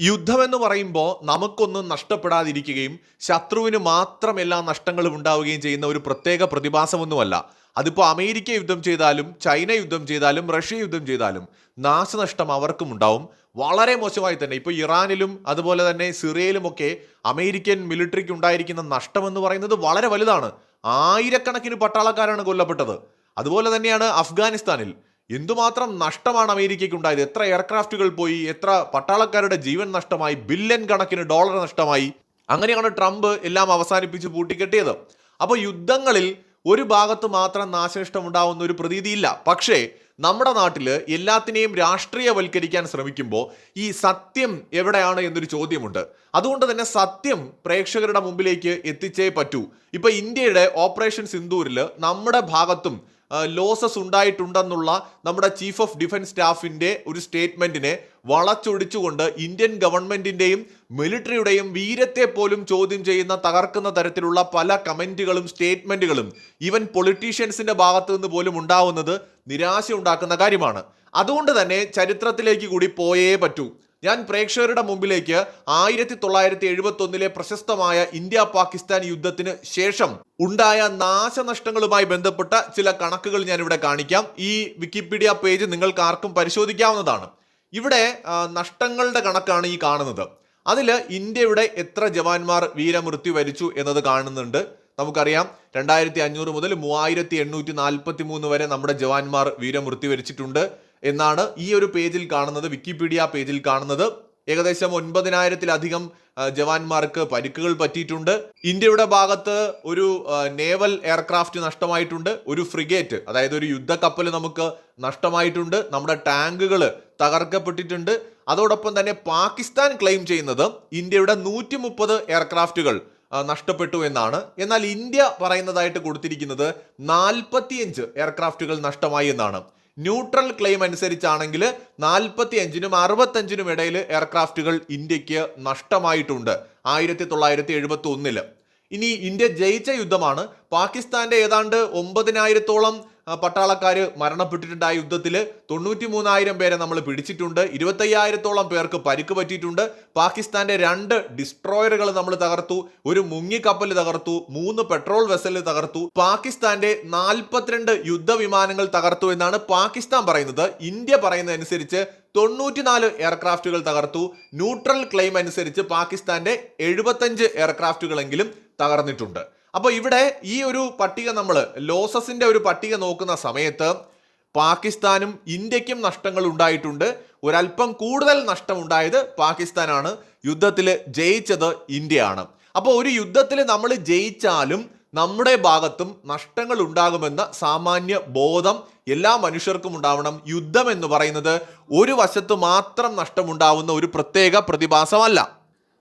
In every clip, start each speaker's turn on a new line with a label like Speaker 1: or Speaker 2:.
Speaker 1: യുദ്ധമെന്ന് പറയുമ്പോൾ നമുക്കൊന്നും നഷ്ടപ്പെടാതിരിക്കുകയും ശത്രുവിന് മാത്രം എല്ലാ നഷ്ടങ്ങളും ഉണ്ടാവുകയും ചെയ്യുന്ന ഒരു പ്രത്യേക പ്രതിഭാസമൊന്നുമല്ല. അതിപ്പോൾ അമേരിക്ക യുദ്ധം ചെയ്താലും ചൈന യുദ്ധം ചെയ്താലും റഷ്യ യുദ്ധം ചെയ്താലും നാശനഷ്ടം അവർക്കും ഉണ്ടാവും. വളരെ മോശമായി തന്നെ. ഇപ്പോൾ ഇറാനിലും അതുപോലെ തന്നെ സിറിയയിലുമൊക്കെ അമേരിക്കൻ മിലിറ്ററിക്ക് ഉണ്ടായിരിക്കുന്ന നഷ്ടമെന്ന് പറയുന്നത് വളരെ വലുതാണ്. ആയിരക്കണക്കിന് പട്ടാളക്കാരാണ് കൊല്ലപ്പെട്ടത്. അതുപോലെ തന്നെയാണ് അഫ്ഗാനിസ്ഥാനിൽ. എന്തുമാത്രം നഷ്ടമാണ് അമേരിക്കയ്ക്ക് ഉണ്ടായത് എത്ര എയർക്രാഫ്റ്റുകൾ പോയി? എത്ര പട്ടാളക്കാരുടെ ജീവൻ നഷ്ടമായി? ബില്യൺ കണക്കിന് ഡോളർ നഷ്ടമായി? അങ്ങനെയാണ് ട്രംപ് എല്ലാം അവസാനിപ്പിച്ച് പൂട്ടിക്കെട്ടിയത്. അപ്പോൾ യുദ്ധങ്ങളിൽ ഒരു ഭാഗത്ത് മാത്രം നാശനഷ്ടം ഉണ്ടാവുന്ന ഒരു പ്രതീതിയില്ല. പക്ഷേ നമ്മുടെ നാട്ടിൽ എല്ലാത്തിനെയും രാഷ്ട്രീയവൽക്കരിക്കാൻ ശ്രമിക്കുമ്പോൾ ഈ സത്യം എവിടെയാണ് എന്നൊരു ചോദ്യമുണ്ട്. അതുകൊണ്ട് തന്നെ സത്യം പ്രേക്ഷകരുടെ മുമ്പിലേക്ക് എത്തിച്ചേ പറ്റൂ. ഇപ്പൊ ഇന്ത്യയുടെ ഓപ്പറേഷൻ സിന്ദൂരിൽ നമ്മുടെ ഭാഗത്തും ലോസസ് ഉണ്ടായിട്ടുണ്ടെന്നുള്ള നമ്മുടെ ചീഫ് ഓഫ് ഡിഫൻസ് സ്റ്റാഫിന്റെ ഒരു സ്റ്റേറ്റ്മെന്റിനെ വളച്ചൊടിച്ചുകൊണ്ട് ഇന്ത്യൻ ഗവൺമെന്റിന്റെയും മിലിറ്ററിയുടെയും വീരത്തെ പോലും ചോദ്യം ചെയ്യുന്ന തകർക്കുന്ന തരത്തിലുള്ള പല കമന്റുകളും സ്റ്റേറ്റ്മെന്റുകളും ഈവൻ പൊളിറ്റീഷ്യൻസിന്റെ ഭാഗത്തു നിന്ന് പോലും ഉണ്ടാവുന്നത് നിരാശ ഉണ്ടാക്കുന്ന കാര്യമാണ്. അതുകൊണ്ട് തന്നെ ചരിത്രത്തിലേക്ക് കൂടി പോയേ പറ്റൂ. ഞാൻ പ്രേക്ഷകരുടെ മുമ്പിലേക്ക് ആയിരത്തി തൊള്ളായിരത്തി എഴുപത്തി ഒന്നിലെ പ്രശസ്തമായ ഇന്ത്യ പാകിസ്ഥാൻ യുദ്ധത്തിന് ശേഷം ഉണ്ടായ നാശനഷ്ടങ്ങളുമായി ബന്ധപ്പെട്ട ചില കണക്കുകൾ ഞാൻ ഇവിടെ കാണിക്കാം. ഈ വിക്കിപീഡിയ പേജ് നിങ്ങൾക്ക് ആർക്കും പരിശോധിക്കാവുന്നതാണ്. ഇവിടെ നഷ്ടങ്ങളുടെ കണക്കാണ് ഈ കാണുന്നത്. അതിൽ ഇന്ത്യയുടെ എത്ര ജവാന്മാർ വീരമൃത്യു വരിച്ചു എന്നത് കാണുന്നുണ്ട്. നമുക്കറിയാം രണ്ടായിരത്തി അഞ്ഞൂറ് മുതൽ മൂവായിരത്തി എണ്ണൂറ്റി നാൽപ്പത്തി മൂന്ന് വരെ നമ്മുടെ ജവാന്മാർ വീരമൃത്യു വരിച്ചിട്ടുണ്ട്. എന്നാണ് ഈ ഒരു പേജിൽ കാണുന്നത് വിക്കിപീഡിയ പേജിൽ കാണുന്നത്. ഏകദേശം ഒൻപതിനായിരത്തിലധികം ജവാന്മാർക്ക് പരിക്കുകൾ പറ്റിയിട്ടുണ്ട്. ഇന്ത്യയുടെ ഭാഗത്ത് ഒരു നേവൽ എയർക്രാഫ്റ്റ് നഷ്ടമായിട്ടുണ്ട് ഒരു ഫ്രിഗേറ്റ് അതായത് ഒരു യുദ്ധക്കപ്പൽ നമുക്ക് നഷ്ടമായിട്ടുണ്ട്. നമ്മുടെ ടാങ്കുകൾ തകർക്കപ്പെട്ടിട്ടുണ്ട്. അതോടൊപ്പം തന്നെ പാകിസ്ഥാൻ ക്ലെയിം ചെയ്യുന്നത് ഇന്ത്യയുടെ നൂറ്റി മുപ്പത് എയർക്രാഫ്റ്റുകൾ നഷ്ടപ്പെട്ടു എന്നാണ്. എന്നാൽ ഇന്ത്യ പറയുന്നതായിട്ട് കൊടുത്തിരിക്കുന്നത് നാൽപ്പത്തിയഞ്ച് എയർക്രാഫ്റ്റുകൾ നഷ്ടമായി എന്നാണ്. ന്യൂട്രൽ ക്ലെയിം അനുസരിച്ചാണെങ്കിൽ നാൽപ്പത്തി അഞ്ചിനും അറുപത്തഞ്ചിനും ഇടയിൽ എയർക്രാഫ്റ്റുകൾ ഇന്ത്യയ്ക്ക് നഷ്ടമായിട്ടുണ്ട്. ആയിരത്തി തൊള്ളായിരത്തി എഴുപത്തി ഒന്നിൽ ഇനി ഇന്ത്യ ജയിച്ച യുദ്ധമാണ് പാകിസ്ഥാന്റെ ഏതാണ്ട് ഒമ്പതിനായിരത്തോളം പട്ടാളക്കാർ മരണപ്പെട്ടിട്ടുണ്ട് ആ യുദ്ധത്തിൽ തൊണ്ണൂറ്റി മൂന്നായിരം പേരെ നമ്മൾ പിടിച്ചിട്ടുണ്ട്. ഇരുപത്തയ്യായിരത്തോളം പേർക്ക് പരിക്ക് പറ്റിയിട്ടുണ്ട്. പാകിസ്ഥാന്റെ രണ്ട് ഡിസ്ട്രോയറുകൾ നമ്മൾ തകർത്തു. ഒരു മുങ്ങിക്കപ്പൽ തകർത്തു. മൂന്ന് പെട്രോൾ വെസൽ തകർത്തു. പാകിസ്ഥാന്റെ നാൽപ്പത്തിരണ്ട് യുദ്ധവിമാനങ്ങൾ തകർത്തു എന്നാണ് പാകിസ്ഥാൻ പറയുന്നത്. ഇന്ത്യ പറയുന്നതനുസരിച്ച് തൊണ്ണൂറ്റിനാല് എയർക്രാഫ്റ്റുകൾ തകർത്തു. ന്യൂട്രൽ ക്ലെയിം അനുസരിച്ച് പാകിസ്ഥാന്റെ എഴുപത്തഞ്ച് എയർക്രാഫ്റ്റുകളെങ്കിലും തകർന്നിട്ടുണ്ട്. അപ്പോൾ ഇവിടെ ഈ ഒരു പട്ടിക നമ്മൾ ലോസസിന്റെ ഒരു പട്ടിക നോക്കുന്ന സമയത്ത് പാകിസ്ഥാനും ഇന്ത്യക്കും നഷ്ടങ്ങൾ ഉണ്ടായിട്ടുണ്ട്. ഒരല്പം കൂടുതൽ നഷ്ടം ഉണ്ടായത് പാകിസ്ഥാനാണ്. യുദ്ധത്തിൽ ജയിച്ചത് ഇന്ത്യയാണ്. അപ്പോൾ ഒരു യുദ്ധത്തിൽ നമ്മൾ ജയിച്ചാലും നമ്മുടെ ഭാഗത്തും നഷ്ടങ്ങൾ ഉണ്ടാകുമെന്ന സാമാന്യ ബോധം എല്ലാ മനുഷ്യർക്കും ഉണ്ടാവണം. യുദ്ധം എന്ന് പറയുന്നത് ഒരു വശത്ത് മാത്രം നഷ്ടമുണ്ടാവുന്ന ഒരു പ്രത്യേക പ്രതിഭാസമല്ല.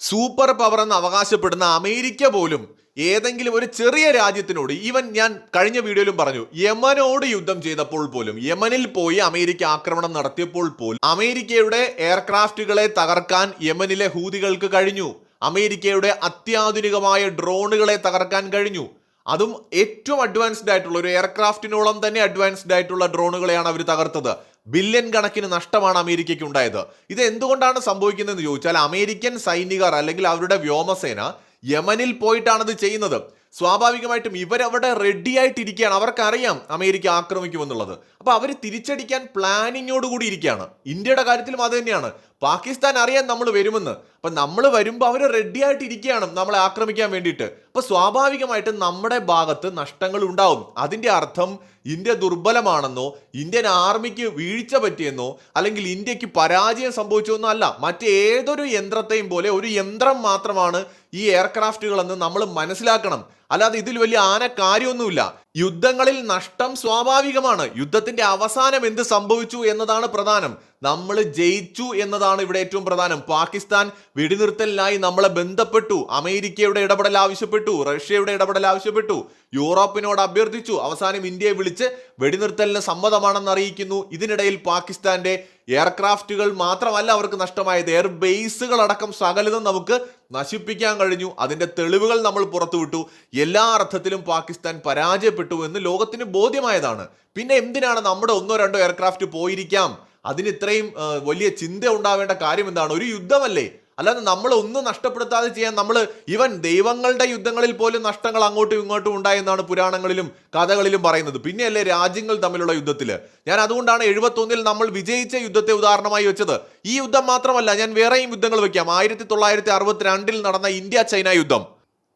Speaker 1: സൂപ്പർ പവർ എന്ന് അവകാശപ്പെടുന്ന അമേരിക്ക പോലും ഏതെങ്കിലും ഒരു ചെറിയ രാജ്യത്തിനോട് ഈവൻ ഞാൻ കഴിഞ്ഞ വീഡിയോയിലും പറഞ്ഞു യമനോട് യുദ്ധം ചെയ്തപ്പോൾ പോലും യമനിൽ പോയി അമേരിക്ക ആക്രമണം നടത്തിയപ്പോൾ പോലും അമേരിക്കയുടെ എയർക്രാഫ്റ്റുകളെ തകർക്കാൻ യമനിലെ ഹൂതികൾക്ക് കഴിഞ്ഞു. അമേരിക്കയുടെ അത്യാധുനികമായ ഡ്രോണുകളെ തകർക്കാൻ കഴിഞ്ഞു. അതും ഏറ്റവും അഡ്വാൻസ്ഡ് ആയിട്ടുള്ള ഒരു എയർക്രാഫ്റ്റിനോളം തന്നെ അഡ്വാൻസ്ഡ് ആയിട്ടുള്ള ഡ്രോണുകളെയാണ് അവർ തകർത്തത്. ബില്യൺ കണക്കിന് നഷ്ടമാണ് അമേരിക്കയ്ക്ക് ഉണ്ടായത് ഇത് എന്തുകൊണ്ടാണ് സംഭവിക്കുന്നതെന്ന് ചോദിച്ചാൽ അമേരിക്കൻ സൈനികർ അല്ലെങ്കിൽ അവരുടെ വ്യോമസേന യമനിൽ പോയിട്ടാണ് ഇത് ചെയ്യുന്നത്. സ്വാഭാവികമായിട്ടും ഇവരവിടെ റെഡി ആയിട്ടിരിക്കുകയാണ് അവർക്കറിയാം അമേരിക്ക ആക്രമിക്കുമെന്നുള്ളത്. അപ്പൊ അവർ തിരിച്ചടിക്കാൻ പ്ലാനിങ്ങോടുകൂടി ഇരിക്കുകയാണ്. ഇന്ത്യയുടെ കാര്യത്തിലും അത് തന്നെയാണ്. പാകിസ്ഥാൻ അറിയാൻ നമ്മൾ വരുമെന്ന്. അപ്പൊ നമ്മൾ വരുമ്പോൾ അവർ റെഡി ആയിട്ട് ഇരിക്കുകയാണ് നമ്മളെ ആക്രമിക്കാൻ വേണ്ടിയിട്ട്. അപ്പൊ സ്വാഭാവികമായിട്ടും നമ്മുടെ ഭാഗത്ത് നഷ്ടങ്ങൾ ഉണ്ടാവും. അതിന്റെ അർത്ഥം ഇന്ത്യ ദുർബലമാണെന്നോ ഇന്ത്യൻ ആർമിക്ക് വീഴ്ച പറ്റിയെന്നോ അല്ലെങ്കിൽ ഇന്ത്യയ്ക്ക് പരാജയം സംഭവിച്ചോന്നോ അല്ല. മറ്റേതൊരു യന്ത്രത്തെയും പോലെ ഒരു യന്ത്രം മാത്രമാണ് ഈ എയർക്രാഫ്റ്റുകളെന്ന് നമ്മൾ മനസ്സിലാക്കണം. അല്ലാതെ ഇതിൽ വലിയ ആന കാര്യമൊന്നുമില്ല യുദ്ധങ്ങളിൽ നഷ്ടം സ്വാഭാവികമാണ്. യുദ്ധത്തിന്റെ അവസാനം എന്ത് സംഭവിച്ചു എന്നതാണ് പ്രധാനം. നമ്മൾ ജയിച്ചു എന്നതാണ് ഇവിടെ ഏറ്റവും പ്രധാനം. പാകിസ്ഥാൻ വെടിനിർത്തലിനായി നമ്മളെ ബന്ധപ്പെട്ടു. അമേരിക്കയുടെ ഇടപെടൽ ആവശ്യപ്പെട്ടു. റഷ്യയുടെ ഇടപെടൽ ആവശ്യപ്പെട്ടു. യൂറോപ്പിനോട് അഭ്യർത്ഥിച്ചു. അവസാനം ഇന്ത്യയെ വിളിച്ച് വെടിനിർത്തലിന് സമ്മതമാണെന്ന് അറിയിക്കുന്നു. ഇതിനിടയിൽ പാകിസ്ഥാന്റെ എയർക്രാഫ്റ്റുകൾ മാത്രമല്ല അവർക്ക് നഷ്ടമായത്. എയർ ബേസുകൾ അടക്കം സകലതും നമുക്ക് നശിപ്പിക്കാൻ കഴിഞ്ഞു. അതിന്റെ തെളിവുകൾ നമ്മൾ പുറത്തുവിട്ടു. എല്ലാ അർത്ഥത്തിലും പാകിസ്ഥാൻ പരാജയപ്പെട്ടു എന്ന് ലോകത്തിന് ബോധ്യമായതാണ്. പിന്നെ എന്തിനാണ് നമ്മുടെ ഒന്നോ രണ്ടോ എയർക്രാഫ്റ്റ് പോയിരിക്കാം? അതിന് ഇത്രയും വലിയ ചിന്ത ഉണ്ടാവേണ്ട കാര്യം എന്താണ് ഒരു യുദ്ധമല്ലേ? അല്ലാതെ നമ്മൾ ഒന്നും നഷ്ടപ്പെടുത്താതെ ചെയ്യാൻ നമ്മൾ ഇവൻ ദൈവങ്ങളുടെ യുദ്ധങ്ങളിൽ പോലും നഷ്ടങ്ങൾ അങ്ങോട്ടും ഇങ്ങോട്ടും ഉണ്ടായെന്നാണ് പുരാണങ്ങളിലും കഥകളിലും പറയുന്നത്. പിന്നെയല്ലേ രാജ്യങ്ങൾ തമ്മിലുള്ള യുദ്ധത്തിൽ ഞാൻ അതുകൊണ്ടാണ് എഴുപത്തൊന്നിൽ നമ്മൾ വിജയിച്ച യുദ്ധത്തെ ഉദാഹരണമായി വെച്ചത്. ഈ യുദ്ധം മാത്രമല്ല ഞാൻ വേറെയും യുദ്ധങ്ങൾ വെക്കാം. ആയിരത്തി തൊള്ളായിരത്തി നടന്ന ഇന്ത്യ ചൈന യുദ്ധം.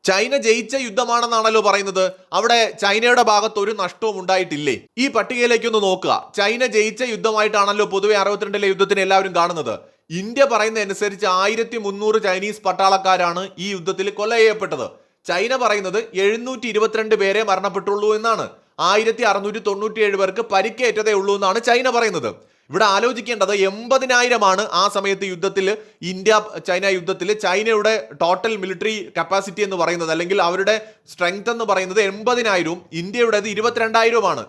Speaker 1: ചൈന ജയിച്ച യുദ്ധമാണെന്നാണല്ലോ പറയുന്നത്. അവിടെ ചൈനയുടെ ഭാഗത്ത് ഒരു നഷ്ടവും ഉണ്ടായിട്ടില്ലേ? ഈ പട്ടികയിലേക്ക് ഒന്ന് നോക്കുക. ചൈന ജയിച്ച യുദ്ധമായിട്ടാണല്ലോ പൊതുവെ അറുപത്തിരണ്ടിലെ യുദ്ധത്തിന് എല്ലാവരും കാണുന്നത്. ഇന്ത്യ പറയുന്ന അനുസരിച്ച് ആയിരത്തി മുന്നൂറ് ചൈനീസ് പട്ടാളക്കാരാണ് ഈ യുദ്ധത്തിൽ കൊല ചെയ്യപ്പെട്ടത്. ചൈന പറയുന്നത് എഴുന്നൂറ്റി ഇരുപത്തിരണ്ട് പേരെ മരണപ്പെട്ടുള്ളൂ എന്നാണ്. ആയിരത്തി അറുന്നൂറ്റി തൊണ്ണൂറ്റി ഏഴ് പേർക്ക് പരിക്കേറ്റതേ ഉള്ളൂ എന്നാണ് ചൈന പറയുന്നത്. ഇവിടെ ആലോചിക്കേണ്ടത് എൺപതിനായിരമാണ് ആ സമയത്ത് യുദ്ധത്തിൽ ഇന്ത്യ ചൈന യുദ്ധത്തിൽ ചൈനയുടെ ടോട്ടൽ മിലിറ്ററി കപ്പാസിറ്റി എന്ന് പറയുന്നത് അല്ലെങ്കിൽ അവരുടെ സ്ട്രെങ്ത് എന്ന് പറയുന്നത് എൺപതിനായിരവും ഇന്ത്യയുടേത് ഇരുപത്തിരണ്ടായിരവുമാണ്.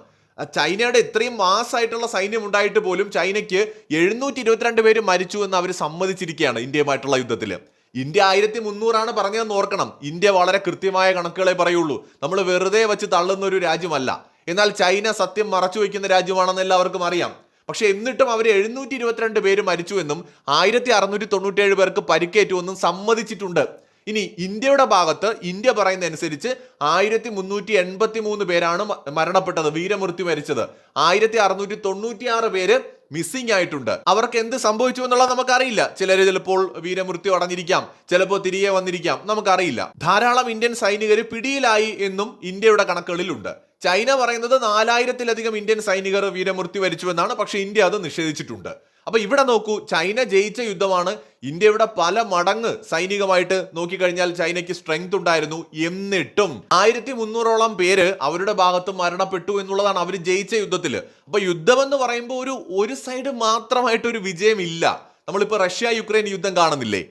Speaker 1: ചൈനയുടെ ഇത്രയും മാസമായിട്ടുള്ള സൈന്യം ഉണ്ടായിട്ട് പോലും ചൈനയ്ക്ക് എഴുന്നൂറ്റി ഇരുപത്തിരണ്ട് പേര് മരിച്ചു എന്ന് അവർ സമ്മതിച്ചിരിക്കുകയാണ് ഇന്ത്യയുമായിട്ടുള്ള യുദ്ധത്തിൽ. ഇന്ത്യ ആയിരത്തി മുന്നൂറാണ് പറഞ്ഞതെന്ന് ഓർക്കണം. ഇന്ത്യ വളരെ കൃത്യമായ കണക്കുകളെ പറയുള്ളൂ. നമ്മൾ വെറുതെ വെച്ച് തള്ളുന്ന ഒരു രാജ്യമല്ല. എന്നാൽ ചൈന സത്യം മറച്ചു വയ്ക്കുന്ന രാജ്യമാണെന്ന് എല്ലാവർക്കും അറിയാം. പക്ഷെ എന്നിട്ടും അവർ എഴുന്നൂറ്റി ഇരുപത്തിരണ്ട് പേര് മരിച്ചു എന്നും ആയിരത്തി അറുന്നൂറ്റി തൊണ്ണൂറ്റേഴ് പേർക്ക് പരിക്കേറ്റു എന്നും സമ്മതിച്ചിട്ടുണ്ട്. ഇനി ഇന്ത്യയുടെ ഭാഗത്ത് ഇന്ത്യ പറയുന്നതനുസരിച്ച് ആയിരത്തി മുന്നൂറ്റി എൺപത്തി മൂന്ന് പേരാണ് മരണപ്പെട്ടത് വീരമൃത്യു മരിച്ചത്. ആയിരത്തി അറുന്നൂറ്റി തൊണ്ണൂറ്റി ആറ് പേര് മിസ്സിംഗ് ആയിട്ടുണ്ട്. അവർക്ക് എന്ത് സംഭവിച്ചു എന്നുള്ളത് നമുക്കറിയില്ല. ചിലർ ചിലപ്പോൾ വീരമൃത്യു അടഞ്ഞിരിക്കാം. ചിലപ്പോൾ തിരികെ വന്നിരിക്കാം. നമുക്കറിയില്ല. ധാരാളം ഇന്ത്യൻ സൈനികർ പിടിയിലായി എന്നും ഇന്ത്യയുടെ കണക്കുകളിലുണ്ട്. ചൈന പറയുന്നത് നാലായിരത്തിലധികം ഇന്ത്യൻ സൈനികർ വീരമൃത്യു വരിച്ചുവെന്നാണ്. പക്ഷേ ഇന്ത്യ അത് നിഷേധിച്ചിട്ടുണ്ട്. അപ്പൊ ഇവിടെ നോക്കൂ ചൈന ജയിച്ച യുദ്ധമാണ്. ഇന്ത്യയുടെ പല മടങ്ങ് സൈനികമായിട്ട് നോക്കിക്കഴിഞ്ഞാൽ ചൈനയ്ക്ക് സ്ട്രെങ്ത് ഉണ്ടായിരുന്നു എന്നിട്ടും. ആയിരത്തി മുന്നൂറോളം പേര് അവരുടെ ഭാഗത്ത് മരണപ്പെട്ടു എന്നുള്ളതാണ് അവർ ജയിച്ച യുദ്ധത്തിൽ അപ്പൊ യുദ്ധം എന്ന് പറയുമ്പോൾ ഒരു ഒരു സൈഡ് മാത്രമായിട്ട് ഒരു വിജയമില്ല. നമ്മളിപ്പോ റഷ്യ യുക്രൈൻ യുദ്ധം കാണുന്നില്ലേ?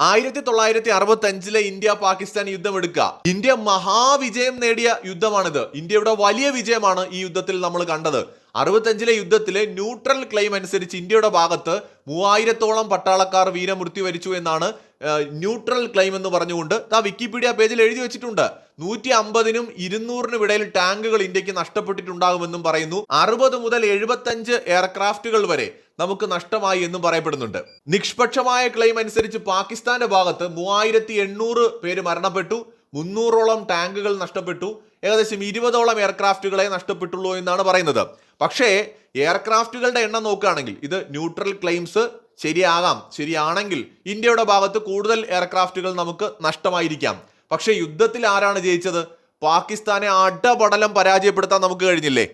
Speaker 1: ആയിരത്തി തൊള്ളായിരത്തി അറുപത്തി അഞ്ചിലെ ഇന്ത്യ പാകിസ്ഥാൻ യുദ്ധം എടുക്കുക ഇന്ത്യ മഹാവിജയം നേടിയ യുദ്ധമാണിത്. ഇന്ത്യയുടെ വലിയ വിജയമാണ് ഈ യുദ്ധത്തിൽ നമ്മൾ കണ്ടത്. അറുപത്തഞ്ചിലെ യുദ്ധത്തിലെ ന്യൂട്രൽ ക്ലെയിം അനുസരിച്ച് ഇന്ത്യയുടെ ഭാഗത്ത് മൂവായിരത്തോളം പട്ടാളക്കാർ വീരമൃത്യു വരിച്ചു എന്നാണ് ന്യൂട്രൽ ക്ലെയിം എന്ന് പറഞ്ഞുകൊണ്ട് ആ വിക്കിപീഡിയ പേജിൽ എഴുതി വെച്ചിട്ടുണ്ട്. നൂറ്റി അമ്പതിനും ഇരുന്നൂറിനും ഇടയിൽ ടാങ്കുകൾ ഇന്ത്യയ്ക്ക് നഷ്ടപ്പെട്ടിട്ടുണ്ടാകുമെന്നും പറയുന്നു. അറുപത് മുതൽ എഴുപത്തഞ്ച് എയർക്രാഫ്റ്റുകൾ വരെ നമുക്ക് നഷ്ടമായി എന്നും പറയപ്പെടുന്നുണ്ട്. നിഷ്പക്ഷമായ ക്ലെയിം അനുസരിച്ച് പാകിസ്ഥാന്റെ ഭാഗത്ത് മൂവായിരത്തി എണ്ണൂറ് പേര് മരണപ്പെട്ടു. മുന്നൂറോളം ടാങ്കുകൾ നഷ്ടപ്പെട്ടു. ഏകദേശം ഇരുപതോളം എയർക്രാഫ്റ്റുകളെ നഷ്ടപ്പെട്ടുള്ളൂ എന്നാണ് പറയുന്നത്. പക്ഷേ എയർക്രാഫ്റ്റുകളുടെ എണ്ണം നോക്കുകയാണെങ്കിൽ ഇത് ന്യൂട്രൽ ക്ലെയിംസ് ശരിയാകാം ശരിയാണെങ്കിൽ ഇന്ത്യയുടെ ഭാഗത്ത് കൂടുതൽ എയർക്രാഫ്റ്റുകൾ നമുക്ക് നഷ്ടമായിരിക്കാം. പക്ഷേ യുദ്ധത്തിൽ ആരാണ് ജയിച്ചത്? പാകിസ്ഥാനെ അടപടലം പരാജയപ്പെടുത്താൻ നമുക്ക് കഴിഞ്ഞില്ലേ?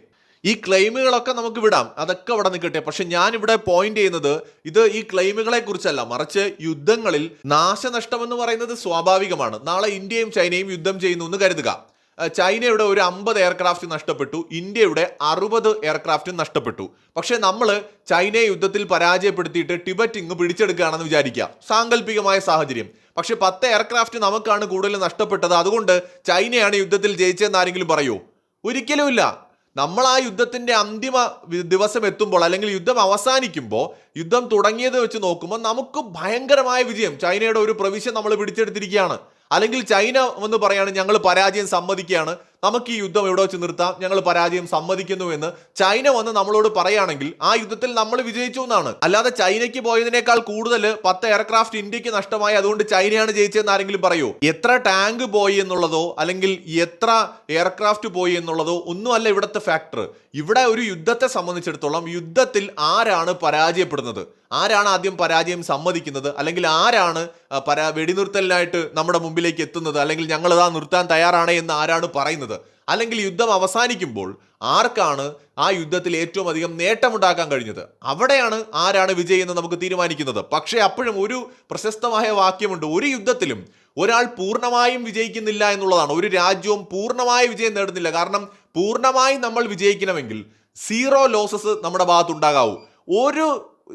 Speaker 1: ഈ ക്ലെയിമുകളൊക്കെ നമുക്ക് വിടാം അതൊക്കെ അവിടെ നിൽക്കട്ടെ. പക്ഷെ ഞാൻ ഇവിടെ പോയിന്റ് ചെയ്യുന്നത് ഇത് ഈ ക്ലെയിമുകളെ കുറിച്ചല്ല. മറിച്ച് യുദ്ധങ്ങളിൽ നാശനഷ്ടം എന്ന് പറയുന്നത് സ്വാഭാവികമാണ്. നാളെ ഇന്ത്യയും ചൈനയും യുദ്ധം ചെയ്യുന്നു എന്ന് കരുതുക. ചൈനയുടെ ഒരു അമ്പത് എയർക്രാഫ്റ്റ് നഷ്ടപ്പെട്ടു ഇന്ത്യയുടെ അറുപത് എയർക്രാഫ്റ്റും നഷ്ടപ്പെട്ടു. പക്ഷേ നമ്മൾ ചൈനയെ യുദ്ധത്തിൽ പരാജയപ്പെടുത്തിയിട്ട് ടിബറ്റ് ഇങ്ങ് പിടിച്ചെടുക്കുകയാണെന്ന് വിചാരിക്കുക. സാങ്കല്പികമായ സാഹചര്യം. പക്ഷേ പത്ത് എയർക്രാഫ്റ്റ് നമുക്കാണ് കൂടുതൽ നഷ്ടപ്പെട്ടത്. അതുകൊണ്ട് ചൈനയാണ് യുദ്ധത്തിൽ ജയിച്ചതെന്ന് ആരെങ്കിലും പറയൂ. ഒരിക്കലുമില്ല നമ്മൾ ആ യുദ്ധത്തിന്റെ അന്തിമ ദിവസം എത്തുമ്പോൾ അല്ലെങ്കിൽ യുദ്ധം അവസാനിക്കുമ്പോൾ യുദ്ധം തുടങ്ങിയത് വെച്ച് നോക്കുമ്പോൾ നമുക്ക് ഭയങ്കരമായ വിജയം. ചൈനയുടെ ഒരു പ്രവിശ്യം നമ്മൾ പിടിച്ചെടുത്തിരിക്കുകയാണ്. അല്ലെങ്കിൽ ചൈന എന്ന് പറയാണ് ഞങ്ങൾ പരാജയം സമ്മതിക്കുകയാണ്. നമുക്ക് ഈ യുദ്ധം എവിടെ വെച്ച് നിർത്താം? ഞങ്ങൾ പരാജയം സമ്മതിക്കുന്നു എന്ന് ചൈന വന്ന് നമ്മളോട് പറയുകയാണെങ്കിൽ ആ യുദ്ധത്തിൽ നമ്മൾ വിജയിച്ചു എന്നാണ്. അല്ലാതെ ചൈനയ്ക്ക് പോയതിനേക്കാൾ കൂടുതൽ പത്ത് എയർക്രാഫ്റ്റ് ഇന്ത്യയ്ക്ക് നഷ്ടമായി അതുകൊണ്ട് ചൈനയാണ് ജയിച്ചതെന്ന് ആരെങ്കിലും പറയൂ. എത്ര ടാങ്ക് പോയി എന്നുള്ളതോ അല്ലെങ്കിൽ എത്ര എയർക്രാഫ്റ്റ് പോയി എന്നുള്ളതോ ഒന്നുമല്ല ഇവിടുത്തെ ഫാക്ടർ ഇവിടെ ഒരു യുദ്ധത്തെ സംബന്ധിച്ചിടത്തോളം യുദ്ധത്തിൽ ആരാണ് പരാജയപ്പെടുന്നത്? ആരാണ് ആദ്യം പരാജയം സമ്മതിക്കുന്നത്? അല്ലെങ്കിൽ ആരാണ് പരാ വെടിനിർത്തലിനായിട്ട് നമ്മുടെ മുമ്പിലേക്ക് എത്തുന്നത്? അല്ലെങ്കിൽ ഞങ്ങൾ ഇതാ നിർത്താൻ തയ്യാറാണ് എന്ന് ആരാണ് പറയുന്നത്? അല്ലെങ്കിൽ യുദ്ധം അവസാനിക്കുമ്പോൾ ആർക്കാണ് ആ യുദ്ധത്തിൽ ഏറ്റവും അധികം നേട്ടമുണ്ടാക്കാൻ കഴിഞ്ഞത്? അവിടെയാണ് ആരാണ് വിജയി എന്ന് നമുക്ക് തീരുമാനിക്കുന്നത്. പക്ഷേ അപ്പോഴും ഒരു പ്രശസ്തമായ വാക്യമുണ്ട്. ഒരു യുദ്ധത്തിലും ഒരാൾ പൂർണമായും വിജയിക്കുന്നില്ല എന്നുള്ളതാണ്. ഒരു രാജ്യവും പൂർണമായ വിജയം നേടുന്നില്ല. കാരണം പൂർണമായി നമ്മൾ വിജയിക്കണമെങ്കിൽ സീറോ ലോസസ് നമ്മുടെ ഭാഗത്തുണ്ടാകാവൂ ഒരു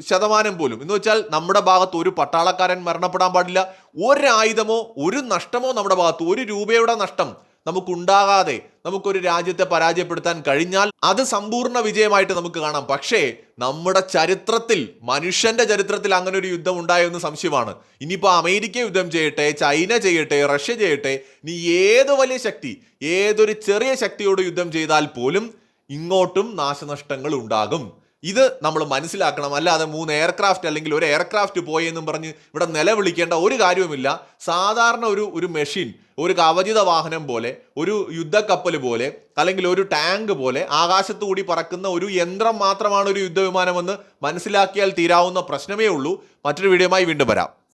Speaker 1: ശതമാനം പോലും. എന്ന് വെച്ചാൽ നമ്മുടെ ഭാഗത്ത് ഒരു പട്ടാളക്കാരൻ മരണപ്പെടാൻ പാടില്ല. ഒരായുധമോ ഒരു നഷ്ടമോ നമ്മുടെ ഭാഗത്ത് ഒരു രൂപയുടെ നഷ്ടം നമുക്കുണ്ടാകാതെ നമുക്കൊരു രാജ്യത്തെ പരാജയപ്പെടുത്താൻ കഴിഞ്ഞാൽ അത് സമ്പൂർണ വിജയമായിട്ട് നമുക്ക് കാണാം. പക്ഷേ നമ്മുടെ ചരിത്രത്തിൽ മനുഷ്യന്റെ ചരിത്രത്തിൽ അങ്ങനെ ഒരു യുദ്ധം ഉണ്ടായെന്ന് സംശയമാണ്. ഇനിയിപ്പോൾ അമേരിക്ക യുദ്ധം ചെയ്യട്ടെ ചൈന ചെയ്യട്ടെ റഷ്യ ചെയ്യട്ടെ നീ ഏത് വലിയ ശക്തി ഏതൊരു ചെറിയ ശക്തിയോട് യുദ്ധം ചെയ്താൽ പോലും ഇങ്ങോട്ടും നാശനഷ്ടങ്ങൾ ഉണ്ടാകും. ഇത് നമ്മൾ മനസ്സിലാക്കണം. അല്ലാതെ മൂന്ന് എയർക്രാഫ്റ്റ് അല്ലെങ്കിൽ ഒരു എയർക്രാഫ്റ്റ് പോയെന്നും പറഞ്ഞ് ഇവിടെ നിലവിളിക്കേണ്ട ഒരു കാര്യവുമില്ല. സാധാരണ ഒരു ഒരു മെഷീൻ ഒരു കവചിത വാഹനം പോലെ ഒരു യുദ്ധക്കപ്പൽ പോലെ അല്ലെങ്കിൽ ഒരു ടാങ്ക് പോലെ ആകാശത്തു കൂടി പറക്കുന്ന ഒരു യന്ത്രം മാത്രമാണ് ഒരു യുദ്ധവിമാനമെന്ന് മനസ്സിലാക്കിയാൽ തീരാവുന്ന പ്രശ്നമേ ഉള്ളൂ. മറ്റൊരു വീഡിയോയുമായി വീണ്ടും വരാം.